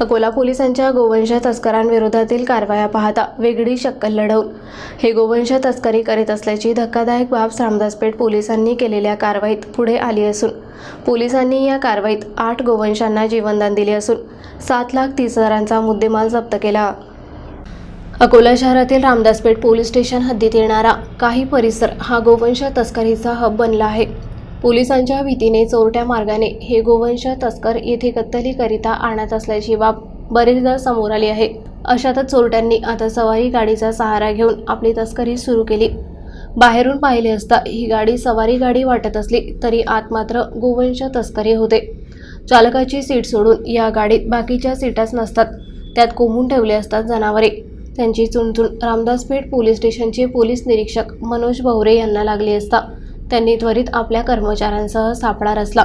अकोला पोलिसांच्या गोवंश तस्करांविरोधातील कारवाया पाहता वेगळी शक्कल लढवून. हे गोवंश तस्करी करीत असल्याची धक्कादायक बाब रामदासपेठ पोलिसांनी केलेल्या कारवाईत पुढे आली असून पोलिसांनी या कारवाईत आठ गोवंशांना जीवनदान दिले असून सात लाख तीस हजारांचा मुद्देमाल जप्त केला. अकोला शहरातील रामदासपेठ पोलीस स्टेशन हद्दीत येणारा काही परिसर हा गोवंश तस्करीचा हब बनला आहे. पोलिसांच्या भीतीने चोरट्या मार्गाने हे गोवंश तस्कर येथे कत्तलीकरिता आणत असल्याची बाब बरेचदा समोर आली आहे. अशातच चोरट्यांनी आता सवारी गाडीचा सहारा घेऊन आपली तस्करी सुरू केली. बाहेरून पाहिले असता ही गाडी सवारी गाडी वाटत असली तरी आत मात्र गोवंश तस्करी होते. चालकाची सीट सोडून या गाडीत बाकीच्या सीटाच नसतात. त्यात कोंबून ठेवले असतात जनावरे. त्यांची चुणचुण रामदासपेठ पोलीस स्टेशनचे पोलीस निरीक्षक मनोज भवरे यांना लागली असता त्यांनी त्वरित आपल्या कर्मचाऱ्यांसह सापळा रचला.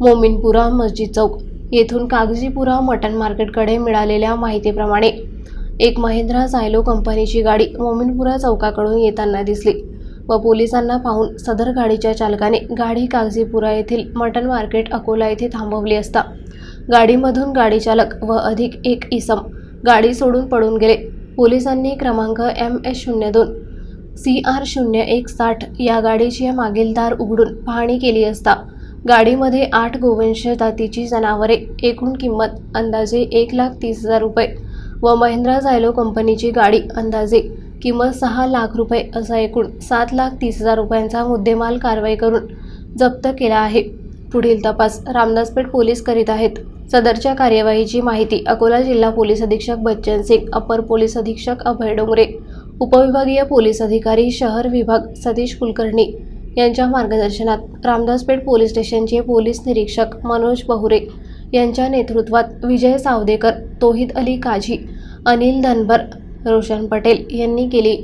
मोमीनपुरा मस्जिद चौक. येथून कागजीपुरा मटन मार्केटकडे मिळालेल्या माहितीप्रमाणे एक महिंद्रा सायलो कंपनीची गाडी मोमीनपुरा चौकाकडून येताना दिसली व पोलिसांना पाहून सदर गाडीच्या चालकाने गाडी कागजीपुरा येथील मटन मार्केट अकोला येथे थांबवली असता. गाडीमधून गाडी चालक व अधिक एक इसम गाडी सोडून पडून गेले. पोलिसांनी क्रमांक एम एस शून्य दोन सी आर शून्य एक साठ या गाडीची मागील दार उघडून पाहणी केली असता गाडीमध्ये आठ गोवंश जातीची जनावरे एकूण किंमत अंदाजे एक लाख तीस हजार रुपये व महिंद्रा झायलो कंपनीची गाडी अंदाजे किंमत सहा लाख रुपये असा एकूण सात लाख तीस हजार रुपयांचा मुद्देमाल कारवाई करून जप्त केला आहे. पुढील तपास रामदासपेठ पोलीस करीत आहेत. सदरच्या कार्यवाहीची माहिती अकोला जिल्हा पोलीस अधीक्षक बच्चन सिंग अपर पोलीस अधीक्षक अभय डोंगरे उपविभागीय पोलीस अधिकारी शहर विभाग सतीश कुलकर्णी यांच्या मार्गदर्शनात रामदासपेठ पोलीस स्टेशनचे पोलीस निरीक्षक मनोज बहुरे यांच्या नेतृत्वात विजय सावदेकर तोहिद अली काझी अनिल धनभर रोशन पटेल यांनी केली.